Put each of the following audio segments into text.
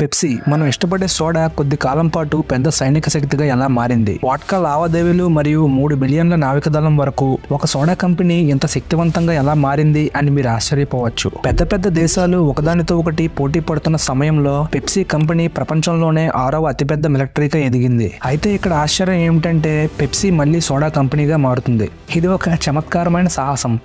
Pepsi మనం ఇష్టపడే soda కొద్ది కాలం పాటు పెద్ద సైనిక శక్తిగా ఎలా మారింది? వాట్కా లావాదేవీలు మరియు మూడు బిలియన్ల నావికదళం వరకు ఒక సోడా కంపెనీ ఇంత శక్తివంతంగా ఎలా మారింది అని మీరు ఆశ్చర్యపోవచ్చు. పెద్ద పెద్ద దేశాలు ఒకదానితో ఒకటి పోటీ పడుతున్న సమయంలో పెప్సీ కంపెనీ ప్రపంచంలోనే ఆరవ అతిపెద్ద మిలిటరీగా ఎదిగింది. అయితే ఇక్కడ ఆశ్చర్యం ఏమిటంటే పెప్సీ మళ్ళీ సోడా కంపెనీగా మారుతుంది. ఇది ఒక చమత్కారమైన సాహసం.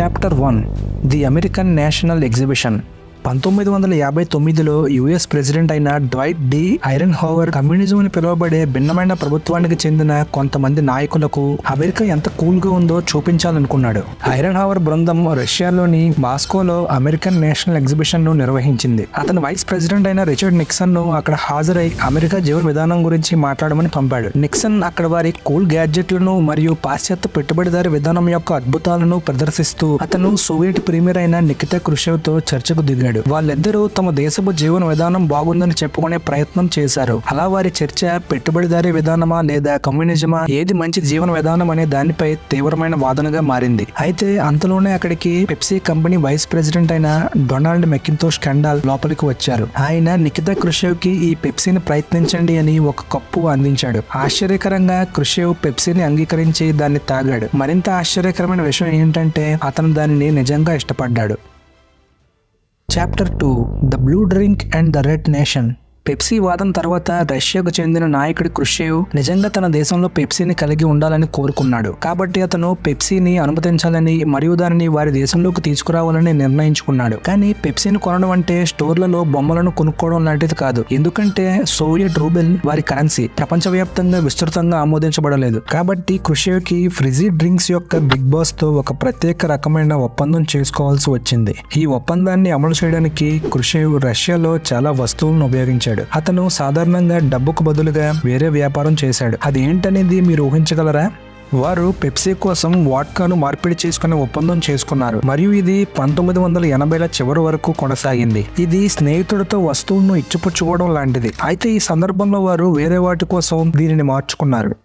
Chapter one. The American national exhibition. పంతొమ్మిది వందల యాభై తొమ్మిదిలో యుఎస్ ప్రెసిడెంట్ అయిన Dwight D Eisenhower communism అని పిలువబడే భిన్నమైన ప్రభుత్వానికి చెందిన కొంతమంది నాయకులకు అమెరికా ఎంత కూల్గా ఉందో చూపించాలనుకున్నాడు. ఐరన్ హోవర్ బృందం రష్యాలోని మాస్కోలో అమెరికన్ నేషనల్ ఎగ్జిబిషన్ను నిర్వహించింది. అతను వైస్ ప్రెసిడెంట్ అయిన రిచర్డ్ నిక్సన్ను అక్కడ హాజరై అమెరికా జీవన విధానం గురించి మాట్లాడమని పంపాడు. నిక్సన్ అక్కడ వారి కూల్ గ్యాడ్జెట్లను మరియు పాశ్చాత్య పెట్టుబడిదారి విధానం యొక్క అద్భుతాలను ప్రదర్శిస్తూ అతను సోవియట్ ప్రీమియర్ అయిన నికితా క్రుషేవ్తో చర్చకు దిగాడు. వాళ్ళిద్దరూ తమ దేశపు జీవన విధానం బాగుందని చెప్పుకునే ప్రయత్నం చేశారు. అలా వారి చర్చ పెట్టుబడిదారీ విధానమా లేదా కమ్యూనిజమా? ఏది మంచి జీవన విధానం అనే దానిపై తీవ్రమైన వాదనగా మారింది. అయితే అంతలోనే అక్కడికి పెప్సీ కంపెనీ వైస్ ప్రెసిడెంట్ అయిన డొనాల్డ్ మెకింతోష్ కెండాల్ లోపలికి వచ్చారు. ఆయన నిఖితా కృషేవ్కి ఈ పెప్సీని ప్రయత్నించండి అని ఒక కప్పు అందించాడు. ఆశ్చర్యకరంగా కృషేవ్ పెప్సీని అంగీకరించి దాన్ని తాగాడు. మరింత ఆశ్చర్యకరమైన విషయం ఏంటంటే అతను దానిని నిజంగా ఇష్టపడ్డాడు. Chapter 2 The Blue Drink and the Red Nation. Pepsi వాదం తర్వాత రష్యాకు చెందిన నాయకుడు క్రుషేవ్ నిజంగా తన దేశంలో పెప్సీని కలిగి ఉండాలని కోరుకున్నాడు. కాబట్టి అతను పెప్సీని అనుమతించాలని మరియు దానిని వారి దేశంలోకి తీసుకురావాలని నిర్ణయించుకున్నాడు. కానీ పెప్సీని కొనడం అంటే స్టోర్లలో బొమ్మలను కొనుక్కోవడం లాంటిది కాదు. ఎందుకంటే సోవియట్ రూబెల్ వారి కరెన్సీ ప్రపంచవ్యాప్తంగా విస్తృతంగా ఆమోదించబడలేదు. కాబట్టి క్రుషేవ్కి ఫ్రిజీ డ్రింక్స్ యొక్క బిగ్ బాస్తో ఒక ప్రత్యేక రకమైన ఒప్పందం చేసుకోవాల్సి వచ్చింది. ఈ ఒప్పందాన్ని అమలు చేయడానికి క్రుషేవ్ రష్యాలో చాలా వస్తువులను ఉపయోగించారు ఉపయోగించాడు అతను సాధారణంగా డబ్బుకు బదులుగా వేరే వ్యాపారం చేశాడు. అది ఏంటనేది మీరు ఊహించగలరా? వారు పెప్సీ కోసం వాట్కాను మార్పిడి చేసుకునే ఒప్పందం చేసుకున్నారు. మరియు ఇది పంతొమ్మిది వందల ఎనభైల చివరి వరకు కొనసాగింది. ఇది స్నేహితుడితో వస్తువులను ఇచ్చిపుచ్చుకోవడం లాంటిది. అయితే ఈ సందర్భంలో వారు వేరే వాటి కోసం దీనిని మార్చుకున్నారు.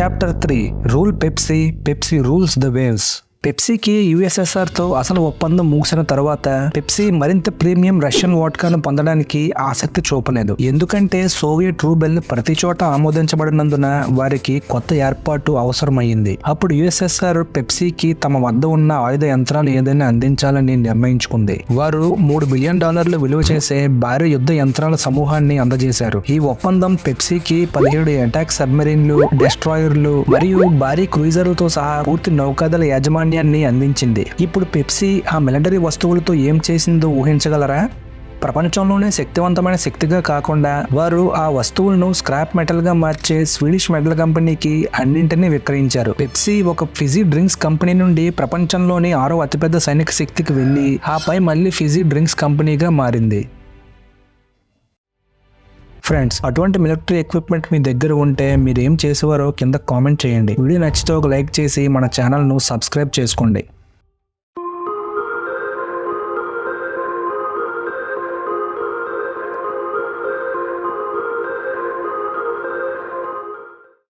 Chapter three. Rule Pepsi. Pepsi rules the waves. పెప్సీకి యుఎస్ఎస్ఆర్తో అసలు ఒప్పందం ముగిసిన తర్వాత పెప్సీ మరింత ప్రీమియం రష్యన్ వాట్కాను పొందడానికి ఆసక్తి చూపలేదు. ఎందుకంటే సోవియట్ రూబెల్ ప్రతి చోట ఆమోదించబడినందున వారికి కొత్త ఏర్పాటు అవసరమైంది అప్పుడు యుఎస్ఎస్ఆర్ పెప్సీకి తమ వద్ద ఉన్న ఆయుధ యంత్రాలు ఏదైనా అందించాలని నిర్ణయించుకుంది. వారు మూడు బిలియన్ డాలర్లు విలువ చేసే భారీ యుద్ధ యంత్రాల సమూహాన్ని అందజేశారు. ఈ ఒప్పందం పెప్సీకి పదిహేడు అటాక్ సబ్మెరీన్లు డెస్ట్రాయర్లు మరియు భారీ క్రూయిజర్లతో సహా పూర్తి నౌకాదళ యాజమాన్యాన్ని అందించింది. ఇప్పుడు పెప్సీ ఆ మిలిటరీ వస్తువులతో ఏం చేసిందో ఊహించగలరా? ప్రపంచంలోనే శక్తివంతమైన శక్తిగా కాకుండా వారు ఆ వస్తువులను స్క్రాప్ మెటల్గా మార్చే స్వీడిష్ మెటల్ కంపెనీకి అన్నింటినీ విక్రయించారు. పెప్సీ ఒక ఫిజీ డ్రింక్స్ కంపెనీ నుండి ప్రపంచంలోని ఆరో అతిపెద్ద సైనిక శక్తికి వెళ్ళి ఆపై మళ్ళీ ఫిజీ డ్రింక్స్ కంపెనీగా మారింది. ఫ్రెండ్స్ అటువంటి మిలిటరీ ఎక్విప్మెంట్ మీ దగ్గర ఉంటే మీరు ఏం చేసేవారో కింద కామెంట్ చేయండి. వీడియో నచ్చితే ఒక లైక్ చేసి మన ఛానల్ను సబ్స్క్రైబ్ చేసుకోండి.